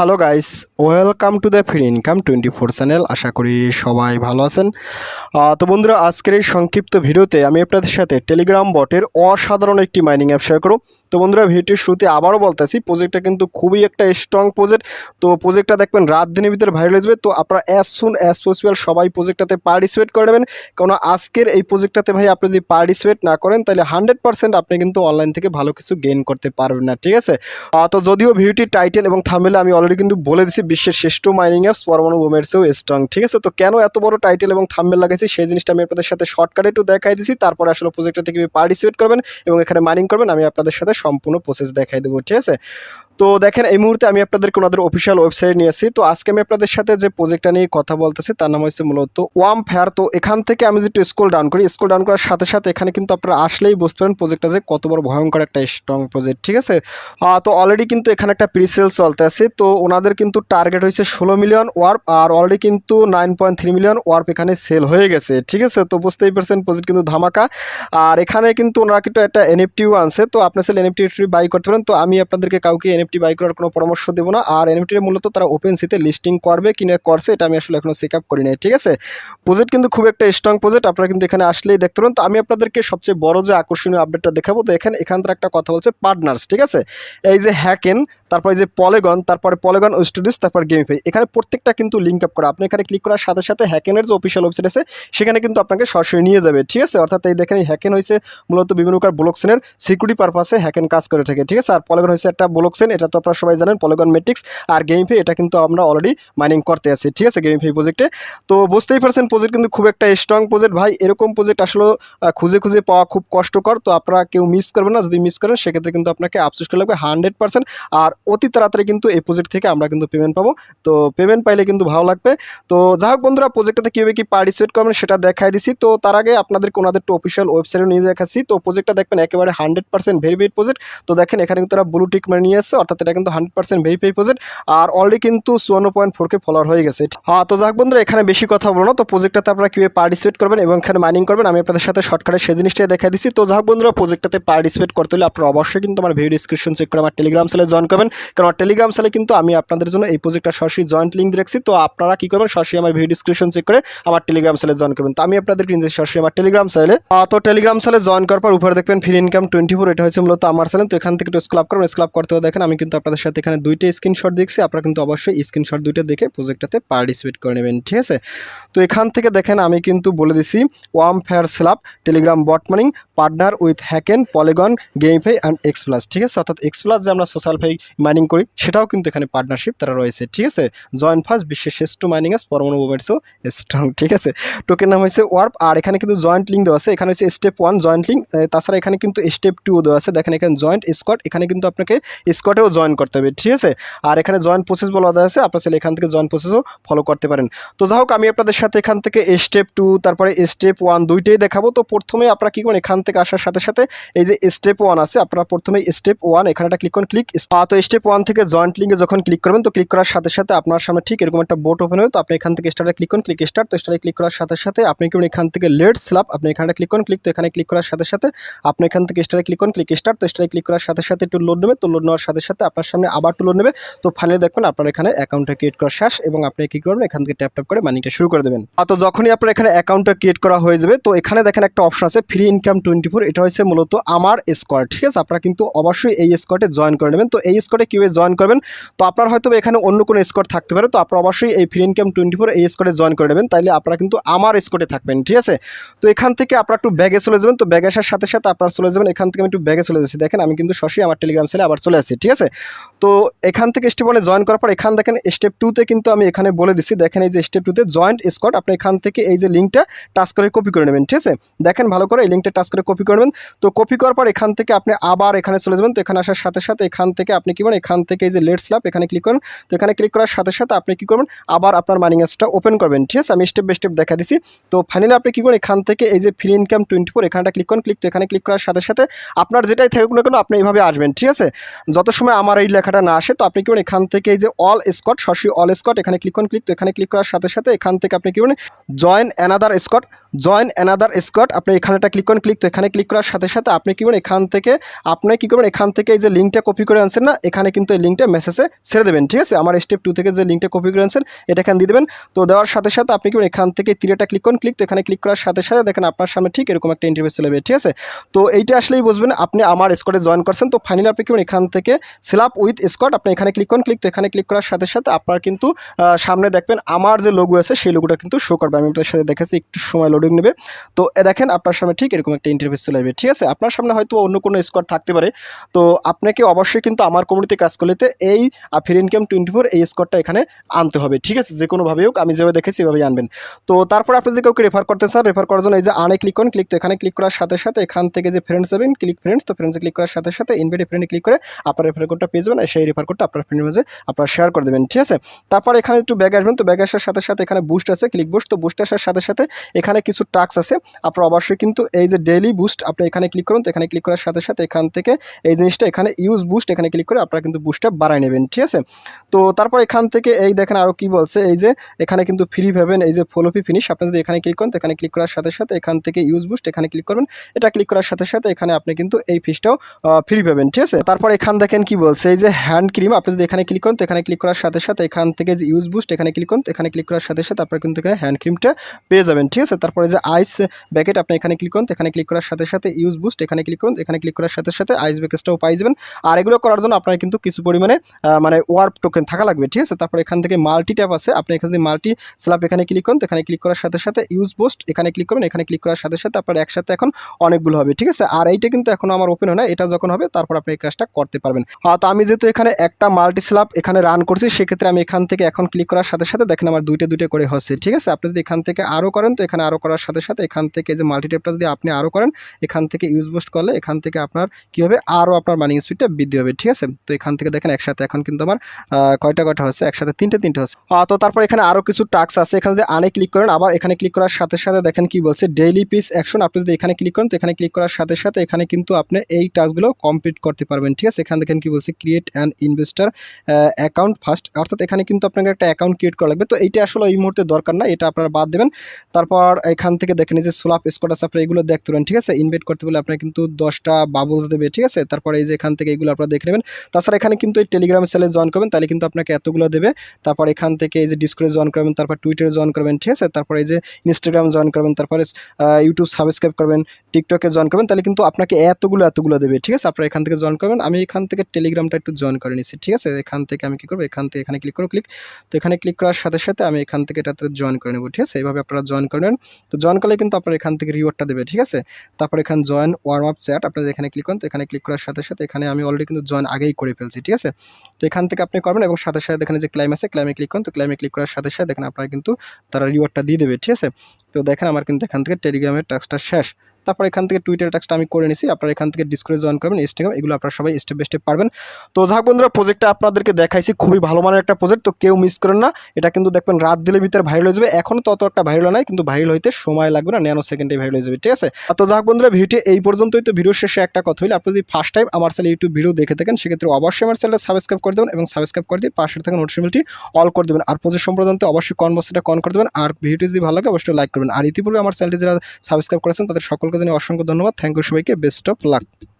Hello guys, welcome to the free income twenty four channel. আশা করি সবাই ভালো আছেন। তো বন্ধুরা, আজকের এই সংক্ষিপ্ত ভিডিওতে আমি আপনাদের সাথে টেলিগ্রাম বটের অসাধারণ একটি মাইনিং অ্যাপ শেয়ার করব। তো বন্ধুরা, ভিডিওটির শুরুতে আবারও বলতেছি প্রজেক্টটা কিন্তু খুবই একটা স্ট্রং প্রজেক্ট তো প্রজেক্টটা দেখবেন, রাত দিনের ভিতরে ভাইরাল যাবে। তো আপনারা অ্যাজ সুন অ্যাজ পসিবল সবাই প্রজেক্টটাতে পার্টিসিপেট করে নেবেন। কারণ আজকের এই প্রজেক্টটাতে ভাই আপনি যদি পার্টিসিপেট না করেন, তাহলে হান্ড্রেড পার্সেন্ট আপনি কিন্তু অনলাইন থেকে ভালো কিছু গেইন করতে পারবেন না, ঠিক আছে? তো যদিও ভিডিওটির টাইটেল এবং থামেলে আমি অলরেডি কিন্তু বলে দিছি বিশ্বের শ্রেষ্ঠ মাইনিং অ্যাপস পরমাণু বোমের চেয়েও স্ট্রং ঠিক আছে? তো কেন এত বড় টাইটেল এবং থাম্বেল লাগাইছি? সেই জিনিসটা আমি আপনাদের সাথে শর্টকাটে একটু দেখাই দিছি। তারপরে আসলে প্রজেক্টটা থেকে পার্টিসিপেট করবেন এবং এখানে মাইনিং করবেন। আমি আপনাদের সাথে সম্পূর্ণ প্রসেস দেখাই দেবো, ঠিক আছে? তো দেখেন, এই মুহূর্তে আমি আপনাদেরকে ওনাদের অফিসিয়াল ওয়েবসাইট নিয়েছি তো আজকে আমি আপনাদের সাথে যে প্রজেক্টটা নিয়ে কথা বলতেছি, তার নাম হচ্ছে মূলত ওয়াম ফেয়ার তো এখান থেকে আমি যদি স্কুল ডাউন করি স্কুল ডাউন করার সাথে সাথে এখানে কিন্তু আপনারা আসলেই বুঝতে পারেন প্রজেক্টটা যে কত বড় ভয়ঙ্কর একটা স্ট্রং প্রজেক্ট ঠিক আছে? তো অলরেডি কিন্তু এখানে একটা প্রিসেল চলতে আছে। তো ওনাদের কিন্তু টার্গেট হয়েছে ষোলো মিলিয়ন ওয়ার্প আর অলরেডি কিন্তু nine point three million warp এখানে সেল হয়ে গেছে, ঠিক আছে? তো বুঝতেই পারছেন প্রজেক্ট কিন্তু ধামাকা। আর এখানে কিন্তু ওনারা কিন্তু একটা এনএফটিও আনছে। তো আপনার চাইলে এনএফটি বাই করতে পারেন। তো আমি আপনাদেরকে কাউকে এনএফটি বাই করার কোনো পরামর্শ দেবো না। আর এনএফটি মূলত তারা ওপেন সিতে লিস্টিং করবে কিনা করছে, এটা আমি আসলে এখনও চেক আপ করি নাই, ঠিক আছে? প্রজেক্ট কিন্তু খুব একটা স্ট্রং প্রজেক্ট আপনারা কিন্তু এখানে আসলেই দেখতে পারেন। তো আমি আপনাদেরকে সবচেয়ে বড় যে আকর্ষণীয় আপডেটটা দেখাবো, তো এখানে, এখান থেকে একটা কথা বলছে পার্টনার্স ঠিক আছে? এই যে হ্যাকেন তারপরে যে পলেগন তারপরে পলেগন স্টুডিওস তারপর গেমিফাই এখানে প্রত্যেকটা কিন্তু লিঙ্ক আপ করা। আপনি এখানে ক্লিক করার সাথে সাথে হ্যাকেনের যে অফিসিয়াল ওয়েবসাইট আছে, সেখানে কিন্তু আপনাকে সরাসরি নিয়ে যাবে, ঠিক আছে? অর্থাৎ এই দেখেন হ্যাকেন হয়েছে মূলত বিভিন্ন প্রকার ব্লকসেনের সিকিউরিটি পারপাসে হ্যাকেন কাজ করে থাকে, ঠিক আছে? আর পলেগন হয়েছে একটা ব্লকসেন এটা তো আপনারা সবাই জানেন পলেগন মেট্রিক্স আর গেমিফাই এটা কিন্তু আমরা অলরেডি মাইনিং করতে আছি, ঠিক আছে গেমিফাই প্রজেক্টে তো বুঝতেই পারছেন প্রজেক্ট কিন্তু খুব একটা স্ট্রং প্রজেক্ট ভাই, এরকম প্রজেক্ট আসলে খুঁজে খুঁজে পাওয়া খুব কষ্টকর। তো আপনারা কেউ মিস করবেন না, যদি মিস করেন, সেক্ষেত্রে কিন্তু আপনাকে আফসোস করে লাগবে হান্ড্রেড পার্সেন্ট আর অতি তাড়াতাড়ি কিন্তু এই প্রজেক্ট থেকে আমরা কিন্তু পেমেন্ট পাবো। তো পেমেন্ট পাইলে কিন্তু ভালো লাগবে। তো যাই হোক বন্ধুরা প্রজেক্টটাতে কীভাবে কি পার্টিসিপেট করবেন, সেটা দেখাই দিছি। তো তার আগে আপনাদেরকে ওনাদের একটু অফিসিয়াল ওয়েবসাইটে নিয়ে দেখাচ্ছি। তো প্রজেক্টটা দেখবেন, একেবারে হান্ড্রেড পার্সেন্ট ভেরিফাইড প্রজেক্ট তো দেখেন, এখানে কিন্তু তারা ব্লু টিক মানে নিয়ে এসছে। অর্থাৎ এটা কিন্তু হান্ড্রেড পার্সেন্ট ভেরিফাই প্রজেক্ট আর অলরেডি কিন্তু চুয়ান্ন পয়েন্ট ফোরকে ফলোয়ার হয়ে গেছে। হ্যাঁ তো যাক বন্ধুরা, এখানে বেশি কথা বলো না। তো প্রজেক্টটাতে আপনারা কীভাবে পার্টিসিপেট করবেন এবং এখানে মাইনিং করবেন, আমি আপনাদের সাথে শর্টকাটে সেই জিনিসটাই দেখাই দিচ্ছি। তো যাক বন্ধুরা প্রজেক্টটাতে পার্টিসিপেট করতে হলে আপনারা অবশ্যই কিন্তু আমার ভিডিও ডিসক্রিপশন চেক করে আমার টেলিগ্রাম সেলে জয়েন করবেন। কারণ আমার টেলিগ্রাম সেলে কিন্তু আমি আপনাদের জন্য এই প্রজেক্টটা সরাসরি জয়েন্ট লিঙ্ক রাখছি। তো আপনারা কি করবেন, সরাসরি আমার ভিডিও ডিসক্রিপশন চেক করে আমার টেলিগ্রাম সেলে জয়েন করবেন। তো আমি আপনাদের নিজে সরাসরি আমার টেলিগ্রাম সেলে তো টেলিগ্রাম সেলে জয়েন করার পর উপরে দেখবেন ফ্রি ইনকাম টোয়েন্টি ফোর এটা হয়েছে মূলত আমার চ্যানেল তো এখান থেকে একটু স্ক্লাব করবেন স্ক্লাব করতে দেখেন আমি কিন্তু আপনাদের সাথে এখানে দুইটা স্ক্রিনশট দেখছি। আপনারা কিন্তু অবশ্যই স্ক্রিনশট দুইটা দেখে প্রজেক্টটাতে পার্টিসিপেট করে নেবেন, ঠিক আছে? তো এখান থেকে দেখেন আমি কিন্তু বলে দিছি wam fair slab Telegram bot mining partner with Hacken Polygon GameFi and X plus ঠিক আছে? অর্থাৎ এক্স প্লাস যে আমরা সোশ্যাল ফাই মাইনিং করি, সেটাও কিন্তু এখানে পার্টনারশিপ তারা রয়েছে, ঠিক আছে? জয়েন্ট ফার্স্ট বিশ্বের শ্রেষ্ঠ মাইনিং এস পরমাণু মোবাইলসও স্ট্রং ঠিক আছে? টোকের নাম হয়েছে ওয়ার্প আর এখানে কিন্তু জয়েন্ট লিঙ্ক দেওয়া আছে। এখানে হচ্ছে স্টেপ ওয়ান জয়েন্ট লিঙ্ক তাছাড়া এখানে কিন্তু স্টেপ টু দেওয়া আছে। দেখেন এখানে জয়েন্ট স্কট এখানে কিন্তু আপনাকে স্কটেও জয়েন করতে হবে, ঠিক আছে? আর এখানে জয়েন্ট প্রসেস বলা দেওয়া আছে, আপনার চাইলে এখান থেকে জয়েন্ট প্রসেসও ফলো করতে পারেন। তো যাই হোক, আমি আপনাদের সাথে এখান থেকে স্টেপ টু তারপরে স্টেপ ওয়ান দুইটাই দেখাবো। তো প্রথমে আপনারা কী করেন এখান থেকে আসার সাথে সাথে এই যে স্টেপ ওয়ান আছে, আপনারা প্রথমে স্টেপ ওয়ান এখানে একটা ক্লিক করুন ক্লিক তো স্টেপ ওয়ান থেকে জয়েন্ট লিঙ্কে যখন ক্লিক করবেন, তো ক্লিক করার সাথে সাথে আপনার সামনে ঠিক এরকম একটা বোট ওপেন হবে তো আপনি এখান থেকে স্টার্টে ক্লিক করুন ক্লিক স্টার্ট তো স্টার্টে ক্লিক করার সাথে সাথে আপনি কি এখান থেকে লেট স্ল্যাপ আপনি এখানে ক্লিক করুন ক্লিক তো এখানে ক্লিক করার সাথে সাথে আপনি এখান থেকে স্টারে ক্লিক করুন ক্লিক স্টার্ট তো স্টারে ক্লিক করার সাথে সাথে একটু লোড নেবে তো লোড নেওয়ার সাথে সাথে আপনার সামনে আবার লোড নেবে। তো ফাইনালি দেখবেন আপনার এখানে অ্যাকাউন্টটা ক্রিয়েট করা শেষ এবং আপনি কী করবেন? এখান থেকে ট্যাপ ট্যাপ করে মানিটা শুরু করে দেবেন। তো যখনই আপনার এখানে অ্যাকাউন্টটা ক্রিয়েট করা হয়ে যাবে, তো এখানে দেখেন একটা অপশন আছে ফ্রি ইনকাম টোয়েন্টি ফোর এটা হচ্ছে মূলত আমার স্কোয়াড ঠিক আছে? আপনারা কিন্তু অবশ্যই এই স্কোয়াডে জয়েন করে নেবেন। তো এই স্কোয়াডে কীভাবে জয়েন করবেন? তো আপনার হয়তো এখানে অন্য কোনো স্কোয়াড থাকতে পারে, তো আপনারা অবশ্যই এই ফ্রি ইনকাম টোয়েন্টি ফোর এই স্কোয়াডে জয়েন করে নেবেন। তাইলে আপনারা কিন্তু আমার স্কোয়াডে থাকবেন, ঠিক আছে? তো এখান থেকে আপনারা একটু ব্যাগে চলে যাবেন। তো ব্যাগে আসার সাথে সাথে আপনারা চলে যাবেন। এখান থেকে আমি একটু ব্যাগে চলে যাচ্ছি। দেখেন আমি কিন্তু সরাসরি আমার টেলিগ্রাম সেলে আবার চলে আসি ঠিক আছে? তো এখান থেকে স্টেপ ওয়ানে জয়েন করার পর এখান দেখেন স্টেপ টুতে কিন্তু আমি এখানে বলে দিচ্ছি দেখেন এই যে স্টেপ টুতে জয়েন্ট স্কোয়াড আপনি এখান থেকে এই যে লিঙ্কটা টাচ করে কপি করে নেবেন, ঠিক আছে? দেখেন ভালো করে এই লিঙ্কটা টাচ করে কপি করে নেবেন। তো কপি করার পর এখান থেকে আপনি আবার এখানে চলে যাবেন, তো এখানে আসার সাথে সাথে এখান থেকে আপনি কি করেন এখান থেকে এই যে লেট স্ল্যাপ এখানে ক্লিক করুন তো এখানে ক্লিক করার সাথে সাথে আপনি কি করবেন, আবার আপনার মাইনিং অ্যাপসটা ওপেন করবেন, ঠিক আছে? আমি স্টেপ বাই স্টেপ দেখা দিছি। তো ফাইনালি আপনি কী করেন এখান থেকে এই যে ফ্রি ইনকাম টোয়েন্টি ফোর এখানটা ক্লিক করুন ক্লিক তো এখানে ক্লিক করার সাথে সাথে আপনার যেটাই থাকুক না কেন আপনি এইভাবে আসবেন, ঠিক আছে? যত সময় আমার এই লেখাটা না আসে, তো আপনি কি এখান থেকে এই যে অল স্কট সরাসরি অল স্কট এখানে ক্লিক করুন ক্লিক তো এখানে ক্লিক করার সাথে সাথে এখান থেকে আপনি কি করেন join another squad join another squad আপনি এখানেটা ক্লিক করেন। ক্লিক তো এখানে ক্লিক করার সাথে সাথে আপনি কী করবেন? এখান থেকে আপনি কী করবেন? এখান থেকে এই যে লিঙ্কটা কপি করে আনছেন না, এখানে কিন্তু এই লিঙ্কটা মেসেজে ছেড়ে দেবেন, ঠিক আছে? আমার স্টেপ টু থেকে যে লিঙ্কটা কপি করে আনছেন, এটা এখানে দিয়ে দেবেন। তো দেওয়ার সাথে সাথে আপনি কি এখান থেকে তিরেটা ক্লিক করুন। ক্লিক তো এখানে ক্লিক করার সাথে সাথে দেখেন আপনার সামনে ঠিক এরকম একটা ইন্টারভিউ চলে যাবে, ঠিক আছে? তো এইটা আসলেই বুঝবেন, আপনি আমার স্কোয়াডে জয়েন করছেন। তো ফাইনালি আপনি কি এখান থেকে সেলাপ উইথ স্কোয়াড আপনি এখানে ক্লিক করুন। ক্লিক তো এখানে ক্লিক করার সাথে সাথে আপনার কিন্তু সামনে দেখবেন আমার যে লোগো আছে, সেই লোগোটা কিন্তু শো করবে। আমি আপনার সাথে দেখেছি একটু সময় লোডিং নেবে। তো দেখেন আপনার সামনে ঠিক এরকম একটা ইন্টারভিউ চলে যাবে ঠিক আছে? আপনার সামনে হয়তো অন্য কোনো স্কোয়াড থাকতে পারে। তো আপনাকে অবশ্যই কিন্তু আমার কমিউনিটি কাজ করলেতে এই ফির ইনকাম টোয়েন্টি ফোর এই স্কোয়াডটা এখানে আনতে হবে। ঠিক আছে? যে কোনোভাবেই হোক, আমি যেভাবে দেখেছি এভাবেই আনবেন। তো তারপর আপনি যদি কাউকে রেফার করতে চান রেফার করার জন্য এই যে আনে ক্লিক করুন ক্লিক তো এখানে ক্লিক করার সাথে সাথে এখান থেকে যে ফ্রেন্ডস যাবেন ক্লিক ফ্রেন্ডস তো ফ্রেন্ডসে ক্লিক করার সাথে সাথে ইনভাইট ফ্রেন্ডে ক্লিক করে আপনার রেফার কোডটা পেয়ে যাবেন। সেই রেফার কোডটা আপনার ফ্রেন্ডের মাঝে আপনারা শেয়ার করে দেবেন। ঠিক আছে? তারপর এখানে একটু ব্যাগ আসবেন। তো ব্যাগ আসার সাথে সাথে এখানে বুস্ট আছে ক্লিক বুস্ট তো বুস্ট আসার সাথে সাথে এখানে কিছু টাক্স আছে আপনার অবশ্যই কিন্তু এই যে ডেইলি বুস্ট আপনি এখানে ক্লিক করুন তো এখানে ক্লিক করার সাথে সাথে এখান থেকে এই জিনিসটা এখানে ইউজ বুস্ট এখানে ক্লিক করে আপনারা কিন্তু বুস্টটা বাড়ায় নেবেন ঠিক আছে তো তারপর এখান থেকে এই দেখেন আরও কি বলছে এই যে এখানে কিন্তু ফ্রি পাবেন এই যে ফলোপি ফিনিশ আপনি যদি এখানে ক্লিক করেন তো এখানে ক্লিক করার সাথে সাথে এখান থেকে ইউজ বুস্ট এখানে ক্লিক করবেন এটা ক্লিক করার সাথে সাথে এখানে আপনি কিন্তু এই ফিসটাও ফ্রি পাবেন ঠিক আছে তারপর এখান দেখেন কি বলছে এই যে হ্যান্ড ক্রিম আপনি যদি এখানে ক্লিক করেন তো এখানে ক্লিক করার সাথে সাথে এখান থেকে যে ইউজ বুস্ট এখানে ক্লিক করুন এখানে ক্লিক করার সাথে সাথে আপনার কিন্তু এখানে হ্যান্ড ক্রিমটা পেয়ে যাবেন ঠিক আছে তারপরে যে আইস ব্যাকেট আপনি এখানে ক্লিক করুন এখানে ক্লিক করার সাথে সাথে ইউজ বুস্ট এখানে ক্লিক করুন এখানে ক্লিক করার সাথে সাথে আইস ব্যাকেটটাও পাই যাবেন। আর এগুলো করার জন্য আপনার কিন্তু কিছু পরিমাণে মানে ওয়ার্প টোকেন থাকা লাগবে ঠিক আছে? তারপরে এখান থেকে মাল্টি ট্যাপ আছে আপনি এখানে মাল্টি স্ল্যাপ এখানে ক্লিক করুন এখানে ক্লিক করার সাথে সাথে ইউজ পোস্ট এখানে ক্লিক করবেন এখানে ক্লিক করার সাথে সাথে আপনার একসাথে এখন অনেকগুলো হবে ঠিক আছে? আর এইটা কিন্তু এখনও আমার ওপেন হয় না এটা যখন হবে তারপর আপনি এই কাজটা করতে পারবেন। আহ, তো আমি যেহেতু এখানে একটা মাল্টি স্ল্যাপ এখানে রান করছি সেক্ষেত্রে আমি এখান থেকে এখন ক্লিক করার সাথে সাথে দেখেন আমার দুইটা দুইটা করে হচ্ছে ঠিক আছে? আপনি যদি এখান থেকে আরও করেন তো এখানে আরও করার সাথে সাথে এখান থেকে যে মাল্টি ট্যাপটা যদি আপনি আরও করেন, এখান থেকে ইউজ বুস্ট করলে এখান থেকে আপনার কী হবে? আরও আপনার মানিং স্পিডটা বৃদ্ধি হবে, ঠিক আছে? তো এখান থেকে দেখেন একসাথে এখন কিন্তু আমার কয়টা কয়টা হচ্ছে? একসাথে তিনটে তিনটে হচ্ছে। তো তারপর এখানে আরও কিছু টাক্স আছে, এখানে যদি আনে ক্লিক করেন, আবার এখানে ক্লিক করার সাথে সাথে দেখেন কি বলছে ডেইলি পিস অ্যাকশন আপনি যদি এখানে ক্লিক করেন, তো এখানে ক্লিক করার সাথে সাথে এখানে কিন্তু আপনি এই টাস্কগুলো কমপ্লিট করতে পারবেন, ঠিক আছে? এখানে দেখেন কি বলছে create and investor account first অর্থাৎ এখানে কিন্তু আপনাকে একটা অ্যাকাউন্ট ক্রিয়েট করা লাগবে। তো এইটা আসলে এই মুহূর্তে দরকার না, এটা আপনারা বাদ দেবেন। তারপর এখান থেকে দেখেন এই যে সোলাপ স্কোয়াড আছে আপনি এগুলো দেখতে পারেন, ঠিক আছে? ইনভাইট করতে বলে আপনার কিন্তু দশটা বাবলস দেবে, ঠিক আছে? তারপরে এই যে এখান থেকে এগুলো আপনারা দেখে নেবেন। তাছাড়া এখানে কিন্তু এই টেলিগ্রাম সেলে জয়েন করবেন, তাহলে কিন্তু আপনাকে এতগুলো দেবে। তারপর এখান থেকে এই যে ডিসকোরে জয়েন করবেন, তারপর টুইটারে জয়েন করবেন, ঠিক আছে? তারপর এই যে ইনস্টাগ্রাম জয়েন করবেন, তারপরে ইউটিউব সাবস্ক্রাইব করবেন টিকটকে জয়েন করবেন, তাহলে কিন্তু আপনাকে এতগুলো এতগুলো দেবে, ঠিক আছে? আপনারা এখান থেকে জয়েন করবেন। আমি এখান থেকে টেলিগ্রামটা একটু জয়েন করে নিচ্ছি ঠিক আছে? এখান থেকে আমি কী করব? এখান থেকে এখানে ক্লিক করব ক্লিক তো এখানে ক্লিক করার সাথে সাথে আমি এখান থেকে এটাতে জয়েন করে নেব, ঠিক আছে? এইভাবে আপনারা জয়েন করে নেন তো জয়েন করলে কিন্তু আপনার এখান থেকে রিওয়ার্ডটা দেবে, ঠিক আছে? তারপর এখানে জয়েন ওয়ার্ম আপ চ্যাট আপনারা এখানে ক্লিক করেন, তো এখানে ক্লিক করার সাথে সাথে এখানে আমি অলরেডি কিন্তু জয়েন আগেই করে ফেলছি, ঠিক আছে? তো এখান থেকে আপনি করবেন এবং সাথে সাথে এখানে যে ক্লাইম আছে ক্লাইমে ক্লিক করেন, তো ক্লাইমে ক্লিক করার সাথে সাথে দেখেন আপনারা কিন্তু তারা রিওয়ার্ডটা দিয়ে দেবে, ঠিক আছে? তো দেখেন আমার কিন্তু এখান থেকে টেলিগ্রামের টাস্কটা শেষ। তারপর এখান থেকে টুইটার টাক্সটা আমি করে নিছি, আপনারা এখান থেকে ডিসক্রে জয়েন করবেন ইনস্টাগ্রাম এগুলো আপনারা সবাই স্টেপ বাই স্টেপ পারবেন। তো যাক বন্ধুরা প্রজেক্টটা আপনাদেরকে দেখাইছি, খুবই ভালো মানের একটা প্রজেক্ট তো কেউ মিস করেন না। এটা কিন্তু দেখবেন রাত দিলে ভিতরে ভাইরাল হয়ে যাবে এখনও তত একটা ভাইরাল নাই, কিন্তু ভাইরাল হইতে সময় লাগবে না, ন্যানো সেকেন্ডে ভাইরাল হয়ে যাবে, ঠিক আছে? তো যাক বন্ধুরা, ভিডিওটি এই পর্যন্তই, তো ভিডিও শেষে একটা কথা হইলে, আপনি যদি ফার্স্ট টাইম আমার চ্যানেল ইউটিউব ভিডিও দেখে থাকেন, সেক্ষেত্রে অবশ্যই আমার চ্যানেলটা সাবস্ক্রাইব করে দেবেন এবং সাবস্ক্রাইব করে দিয়ে পাশে থাকা নোটিফিকেশনটি অল করে দেবেন। আর প্রজেক্ট সম্প্রদানতে অবশ্যই কনভার্সিটা কন করে দেবেন। আর ভিডিওটি যদি ভালো লাগে, অবশ্যই লাইক করবেন। আর ইতিপূর্বে আমার চ্যানেলটি যারা সাবস্ক্রাইব করেছেন, তাদের সকলকে জানিয়ে অসংখ্য ধন্যবাদ। থ্যাংক ইউ সবাইকে। Best of luck